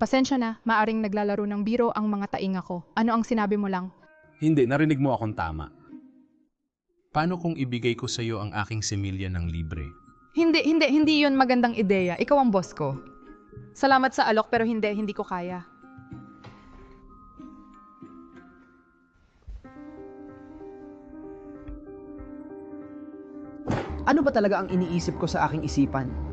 Pasensya na, maaring naglalaro ng biro ang mga tainga ko. Ano ang sinabi mo lang? Hindi, narinig mo akong tama. Paano kung ibigay ko sa iyo ang aking semilya ng libre? Hindi, hindi, hindi yun magandang ideya. Ikaw ang boss ko. Salamat sa alok pero hindi, hindi ko kaya. Ano ba talaga ang iniisip ko sa aking isipan?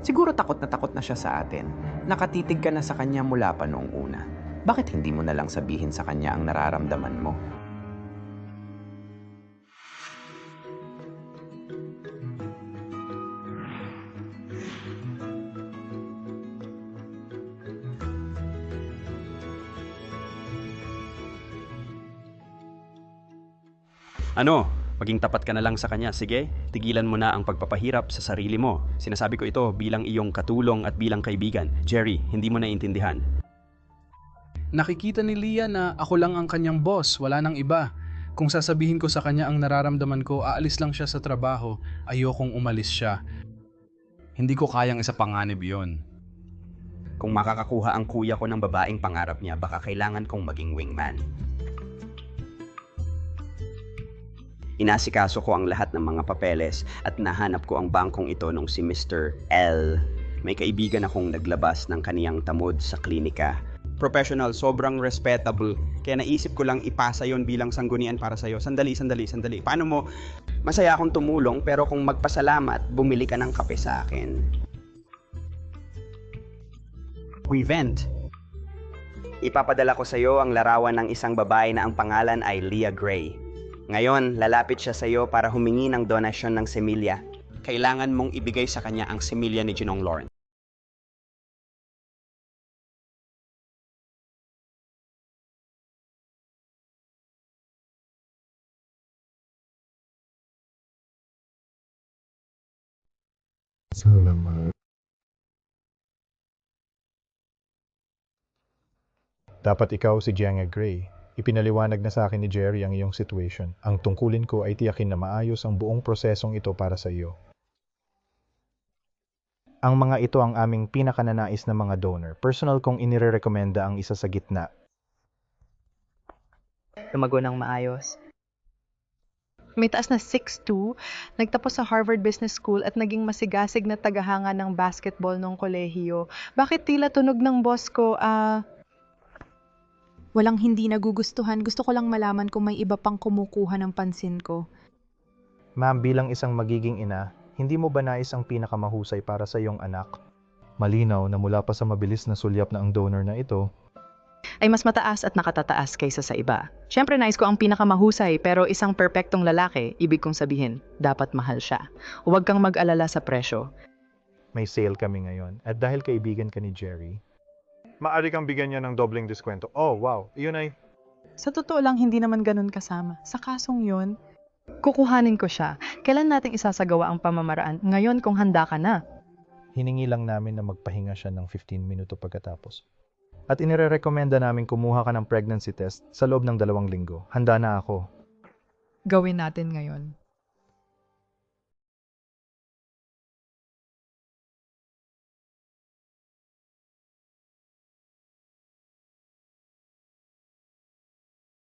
Siguro takot na takot na siya sa atin. Nakatitig ka na sa kanya mula pa noong una. Bakit hindi mo na lang sabihin sa kanya ang nararamdaman mo? Ano? Maging tapat ka na lang sa kanya. Sige, tigilan mo na ang pagpapahirap sa sarili mo. Sinasabi ko ito bilang iyong katulong at bilang kaibigan. Jerry, hindi mo naiintindihan. Nakikita ni Leah na ako lang ang kanyang boss, wala nang iba. Kung sasabihin ko sa kanya ang nararamdaman ko, aalis lang siya sa trabaho, ayokong umalis siya. Hindi ko kayang isa panganib yon. Kung makakakuha ang kuya ko ng babaeng pangarap niya, baka kailangan kong maging wingman. Inasikaso ko ang lahat ng mga papeles at nahanap ko ang bangkong ito nung si Mr. L. May kaibigan akong naglabas ng kaniyang tamod sa klinika. Professional, sobrang respectable. Kaya naisip ko lang ipasa yon bilang sanggunian para sa'yo. Sandali, sandali, sandali. Paano mo, masaya akong tumulong pero kung magpasalamat, bumili ka ng kape sa akin. Prevent. Ipapadala ko sa iyo ang larawan ng isang babae na ang pangalan ay Leah Gray. Ngayon, lalapit siya sa iyo para humingi ng donasyon ng semilya. Kailangan mong ibigay sa kanya ang semilya ni Ginong Lawrence. Salamat. Dapat ikaw si Jianga Gray. Ipinaliwanag na sa akin ni Jerry ang iyong situation. Ang tungkulin ko ay tiyakin na maayos ang buong prosesong ito para sa iyo. Ang mga ito ang aming pinakananais na mga donor. Personal kong inirerekomenda ang isa sa gitna. lumago ng maayos. May taas na 6'2", nagtapos sa Harvard Business School at naging masigasig na tagahanga ng basketball ng kolehiyo. Bakit tila tunog ng boss ko, ah... walang hindi nagugustuhan. Gusto ko lang malaman kung may iba pang kumukuha ng pansin ko. Ma'am, bilang isang magiging ina, hindi mo ba nais ang pinakamahusay para sa iyong anak? Malinaw na mula pa sa mabilis na sulyap na ang donor na ito, Ay mas mataas at nakatataas kaysa sa iba. Siyempre nais ko ang pinakamahusay pero isang perpektong lalaki, ibig kong sabihin, dapat mahal siya. Huwag kang mag-alala sa presyo. may sale kami ngayon. At dahil kaibigan ka ni Jerry, maaari kang bigyan niya ng dobleng diskwento. Oh, wow. Iyon ay Sa totoo lang, hindi naman ganun kasama. Sa kasong yun, kukuhanin ko siya. Kailan nating isasagawa ang pamamaraan? Ngayon kung handa ka na. hiningi lang namin na magpahinga siya ng 15 minuto pagkatapos. At inirerekomenda namin kumuha ka ng pregnancy test sa loob ng dalawang linggo. Handa na ako. Gawin natin ngayon.